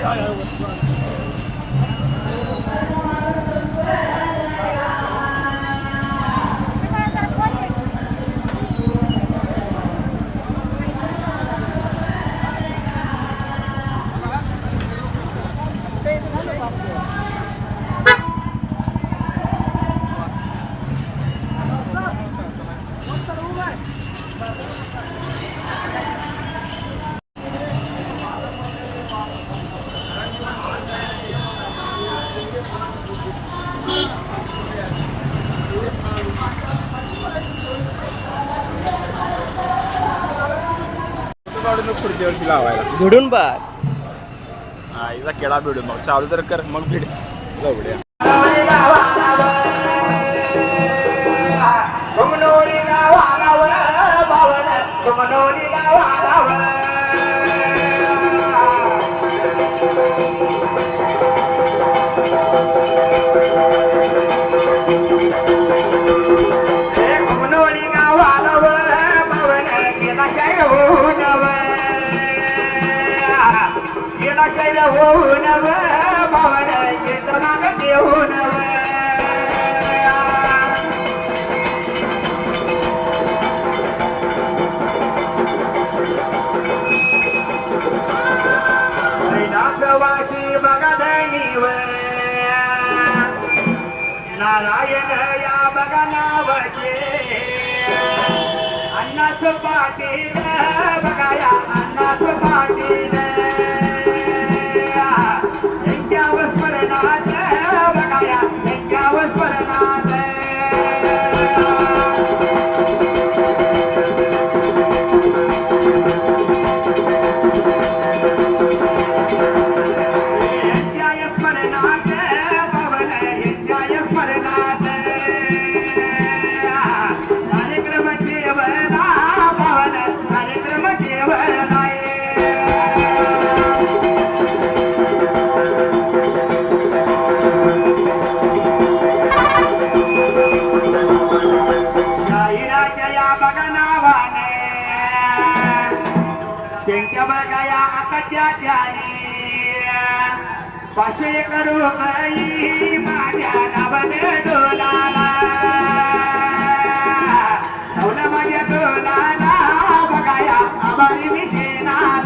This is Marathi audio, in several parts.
teuer. लावायला. भिडून बघ आईचा केळा भिडून मग चालू तर कर मग भिड. जाऊड्या नारायण या बघा नावचे अन्नाच पाटील बघा या अन्नाच पाटील माझ्या आकाच्या त्याने करू बाई माझ्या नावाने डोलाला. नवला माझ्या डोलाला. बघाया आबाई मी देणार.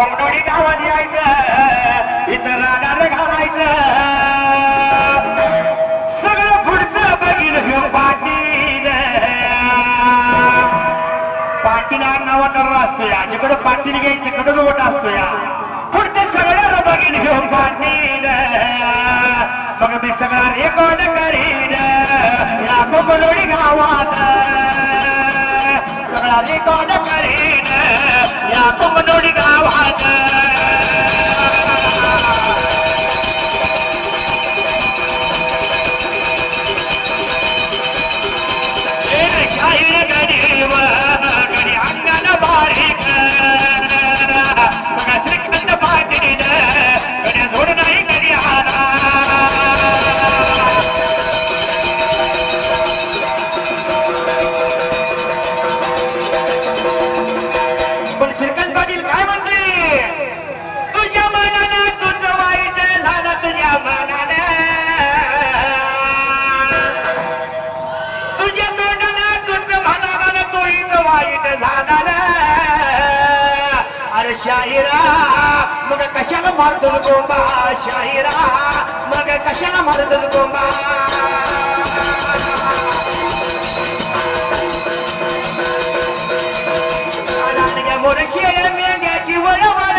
अरे गावात यायचं इथं राहणार घालायचं. सगळं पुढचं बघील ह्यो पाटील. पाटीला नावा तर असतो या जिकडे पाटील घे तिकडच वट असतो या पुढचं सगळं बघीन घेऊन पाटील. मग मी सगळा रेकॉर्ड करीन. या कोकलोडी गावात. रेकॉर्ड करीन. या कुमनोडी गावात. शाहिरा मग कशाला मारतोस गोंबा? शाहिरा मग कशाला मारतोस गोंबा? लांडग्या मोरशिया मेंढ्याची वळवळ.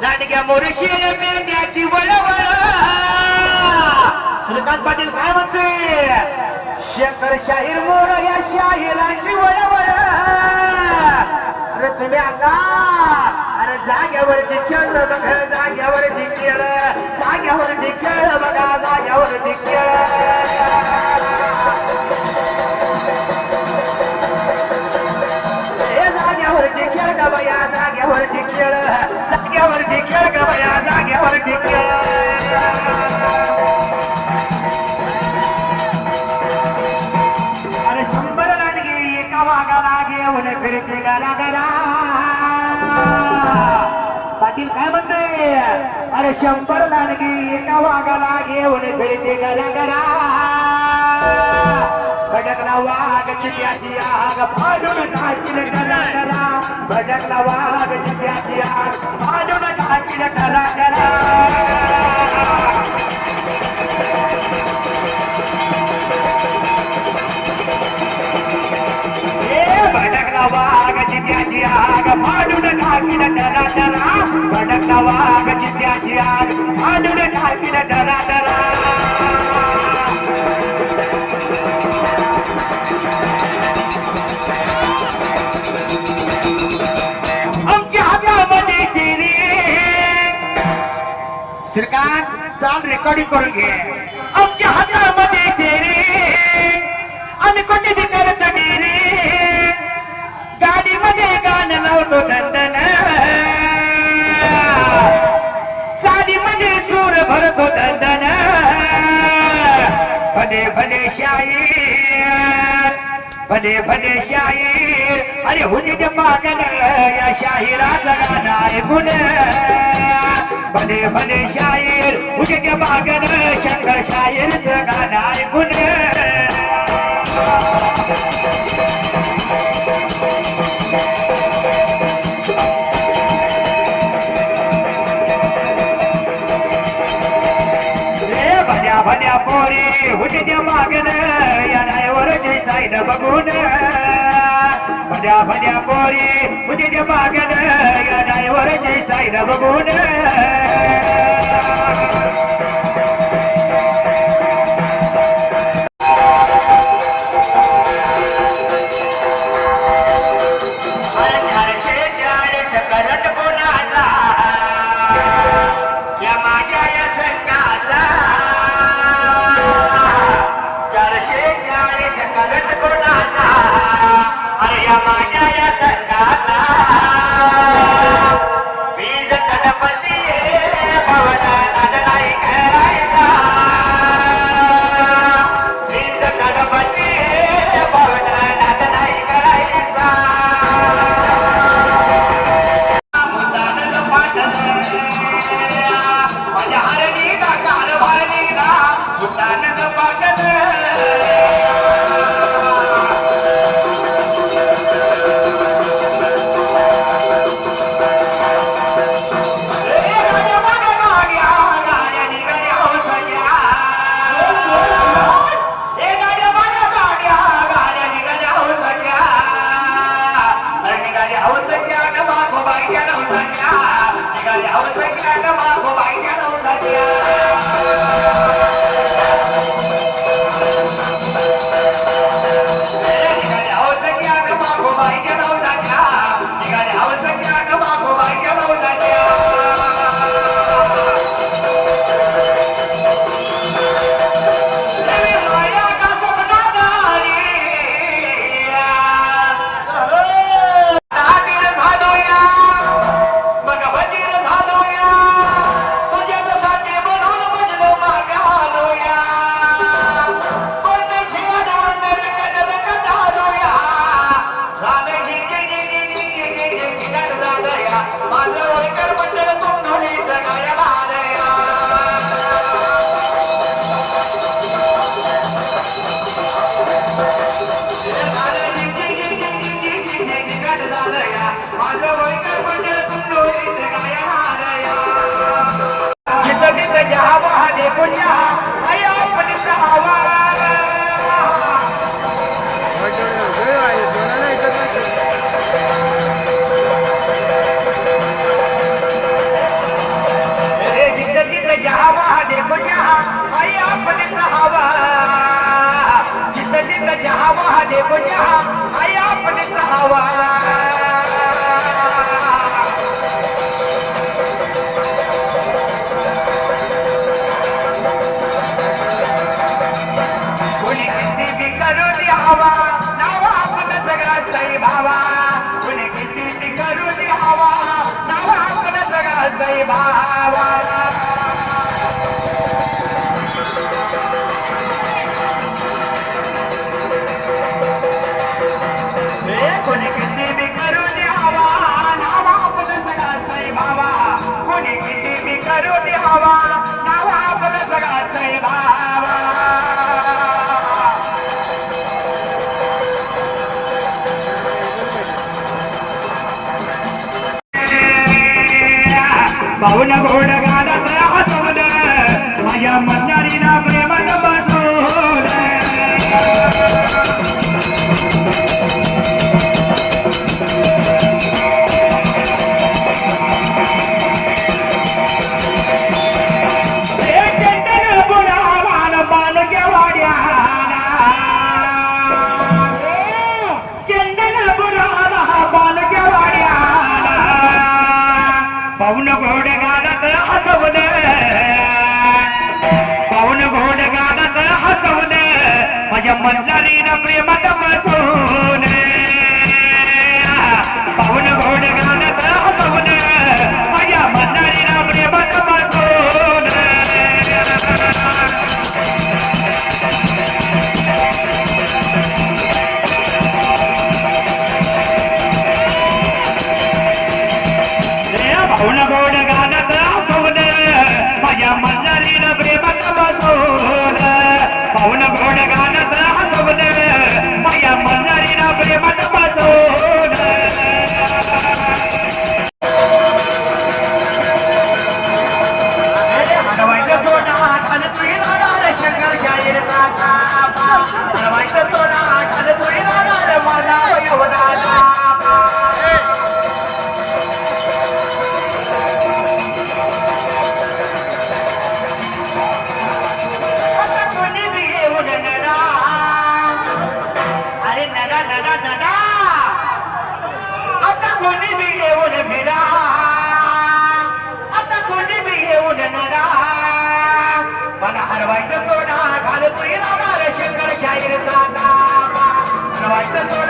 लांडग्या मोरशिया मेंढ्याची वळवळ. श्रीकांत पाटील काय म्हणते? शंकर शाहीर मोर या शाहिरांची वळवळ. अरे तुम्ही अरे जाग्यावरती खेळ जाग्यावरती अरे शंभर लाडगे एका वाघाला घेऊन फिरते गरा गरा भटकला वाघ चिट्याची आग फाडून टाकील करा करा भटकला वाघ चिट्याची आग फाडून टाकील करा करा ए भटकला वाघ चिट्याची आग फाडून टाकील करा करा वाघ चिट्याची आग. फाडून टाकील करा करा आमच्या हातामध्ये स्टिरी श्रीकांत चाल रेकॉर्डिंग करून घे. आमच्या हातामध्ये आम्ही कुठे भले भले शाहीर. अरे हुनी मागन या शाहिराचं गाणा ऐकून भले भले शाहीर. हुनी मागन शंकर शाहीरचं गाणं ऐकून रे भल्या भल्या पोरी हुटीच्या मागन नायवरची साईड बघून. भल्या भल्या पोरी हुटीच्या पागल या नायवरची साईन बघून. जहावा हा करू मल्हारीनं प्रेमात बसवल पाऊन Like the